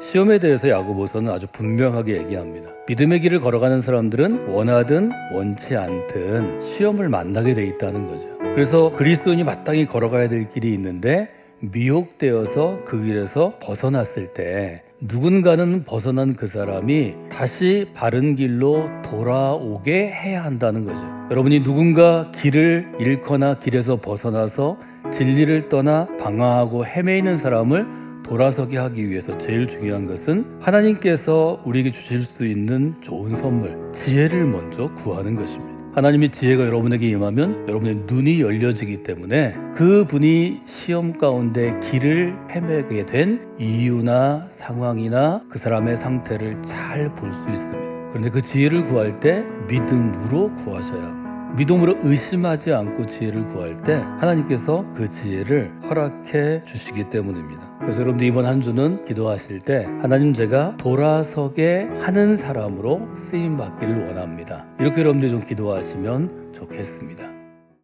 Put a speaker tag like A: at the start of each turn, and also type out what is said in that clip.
A: 시험에 대해서 야고보서는 아주 분명하게 얘기합니다. 믿음의 길을 걸어가는 사람들은 원하든 원치 않든 시험을 만나게 돼 있다는 거죠. 그래서 그리스도인이 마땅히 걸어가야 될 길이 있는데 미혹되어서 그 길에서 벗어났을 때 누군가는 벗어난 그 사람이 다시 바른 길로 돌아오게 해야 한다는 거죠. 여러분이 누군가 길을 잃거나 길에서 벗어나서 진리를 떠나 방황하고 헤매이는 사람을 돌아서게 하기 위해서 제일 중요한 것은 하나님께서 우리에게 주실 수 있는 좋은 선물, 지혜를 먼저 구하는 것입니다. 하나님의 지혜가 여러분에게 임하면 여러분의 눈이 열려지기 때문에 그 분이 시험 가운데 길을 헤매게 된 이유나 상황이나 그 사람의 상태를 잘 볼 수 있습니다. 그런데 그 지혜를 구할 때 믿음으로 구하셔야 합니다. 믿음으로 의심하지 않고 지혜를 구할 때 하나님께서 그 지혜를 허락해 주시기 때문입니다. 그래서 여러분들 이번 한 주는 기도하실 때 하나님 제가 돌아서게 하는 사람으로 쓰임 받기를 원합니다. 이렇게 여러분들이 좀 기도하시면 좋겠습니다.